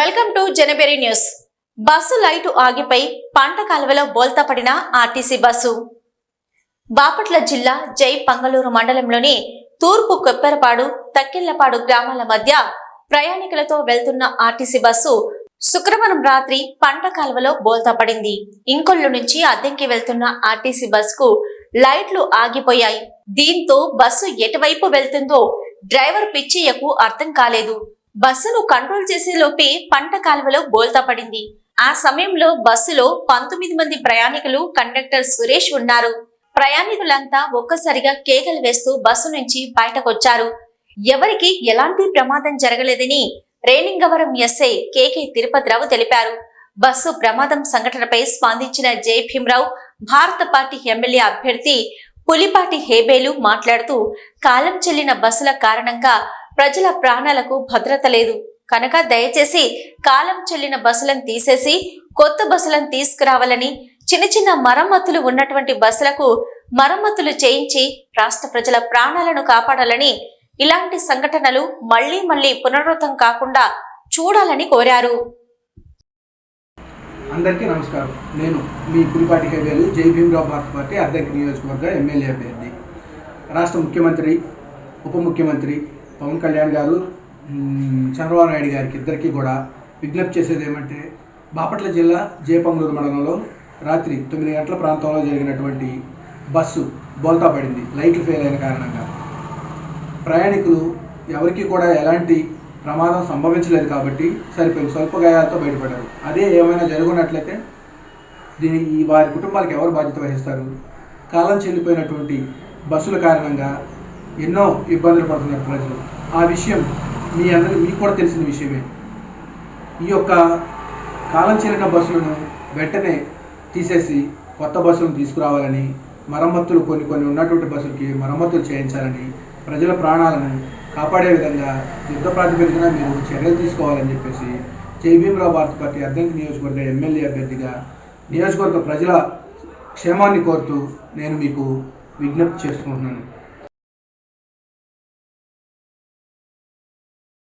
Welcome to Janaberi news. Bus light ఆగిపై పంట కాలువలో బోల్తా పడిన ఆర్టీసీ బస్సు. బాపట్ల జిల్లా జై పంగళూరు మండలంలోని తూర్పు కొప్పెరపాడు తక్కెళ్ళపాడు గ్రామాల మధ్య ప్రయాణికులతో వెళ్తున్న ఆర్టీసీ బస్సు శుక్రవారం రాత్రి పంట కాలువలో బోల్తా పడింది. ఇంకొల్లు నుంచి అద్దెంకి వెళ్తున్న ఆర్టీసీ బస్సుకు లైట్లు ఆగిపోయాయి. దీంతో బస్సు ఎటువైపు వెళ్తుందో డ్రైవర్ పిచ్చయ్యకు అర్థం కాలేదు. బస్సును కంట్రోల్ చేసే లోపే పంట కాలువలో బోల్తా పడింది. ఆ సమయంలో బస్సులో పంతొమ్మిది మంది ప్రయాణికులు కండక్టర్ సురేష్ ఉన్నారు. ప్రయాణికులంతా ఒక్కసారిగా కేకలు వేస్తూ బస్సు నుంచి బయటకొచ్చారు. ఎవరికి ఎలాంటి ప్రమాదం జరగలేదని రేణింగవరం ఎస్ఐ కేకే తిరుపతిరావు తెలిపారు. బస్సు ప్రమాదం సంఘటనపై స్పందించిన జై. భీమరావు భారత పార్టీ ఎమ్మెల్యే అభ్యర్థి పులిపాటి హేబేలు మాట్లాడుతూ కాలం చెల్లిన బస్సుల కారణంగా ప్రజల ప్రాణాలకు భద్రత లేదు. కనుక దయచేసి కాలం చెల్లిన బస్సులను తీసేసి కొత్త బస్సులను తీసుకురావాలని చిన్న చిన్న మరమ్మతులు ఉన్నటువంటి బస్సులకు మరమ్మతులు చేయించి రాష్ట్ర ప్రజల ప్రాణాలను కాపాడాలని ఇలాంటి సంఘటనలు మళ్ళీ మళ్ళీ పునరావృతం కాకుండా చూడాలని కోరారు. అందరికీ నమస్కారం. నేను మీ పులిపాటి హేవేలు జై భీమరావు భారత పార్టీ అర్ధక నియోజకవర్గ ఎమ్మెల్యే అభ్యర్థి. రాష్ట్ర ముఖ్యమంత్రి ఉప ముఖ్యమంత్రి పవన్ కళ్యాణ్ గారు చంద్రబాబు నాయుడు గారికి ఇద్దరికీ కూడా విజ్ఞప్తి చేసేది ఏమంటే బాపట్ల జిల్లా జయపంగళూరు మండలంలో రాత్రి తొమ్మిది గంటల ప్రాంతంలో జరిగినటువంటి బస్సు బోల్తా పడింది. లైట్లు ఫెయిల్ అయిన కారణంగా. ప్రయాణికులు ఎవరికి కూడా ఎలాంటి ప్రమాదం సంభవించలేదు కాబట్టి సరిపోయింది. స్వల్ప గాయాలతో బయటపడ్డారు. అదే ఏమైనా జరుగునట్లయితే దీని ఈ వారి కుటుంబాలకు ఎవరు బాధ్యత వహిస్తారు? కాలం చెల్లిపోయినటువంటి బస్సుల కారణంగా ఎన్నో ఇబ్బందులు పడుతున్నారు ప్రజలు. ఆ విషయం మీ అందరి మీకు కూడా తెలిసిన విషయమే. ఈ యొక్క కాలం చేరిన బస్సులను వెంటనే తీసేసి కొత్త బస్సులను తీసుకురావాలని మరమ్మతులు కొన్ని కొన్ని ఉన్నటువంటి బస్సులకి మరమ్మతులు చేయించాలని ప్రజల ప్రాణాలను కాపాడే విధంగా యుద్ధ ప్రాతిపదికన మీరు చర్యలు తీసుకోవాలని చెప్పేసి జైభీమరావు భారత పార్టీ అద్దెంకి నియోజకవర్గ ఎమ్మెల్యే అభ్యర్థిగా నియోజకవర్గ ప్రజల క్షేమాన్ని కోరుతూ నేను మీకు విజ్ఞప్తి చేసుకుంటున్నాను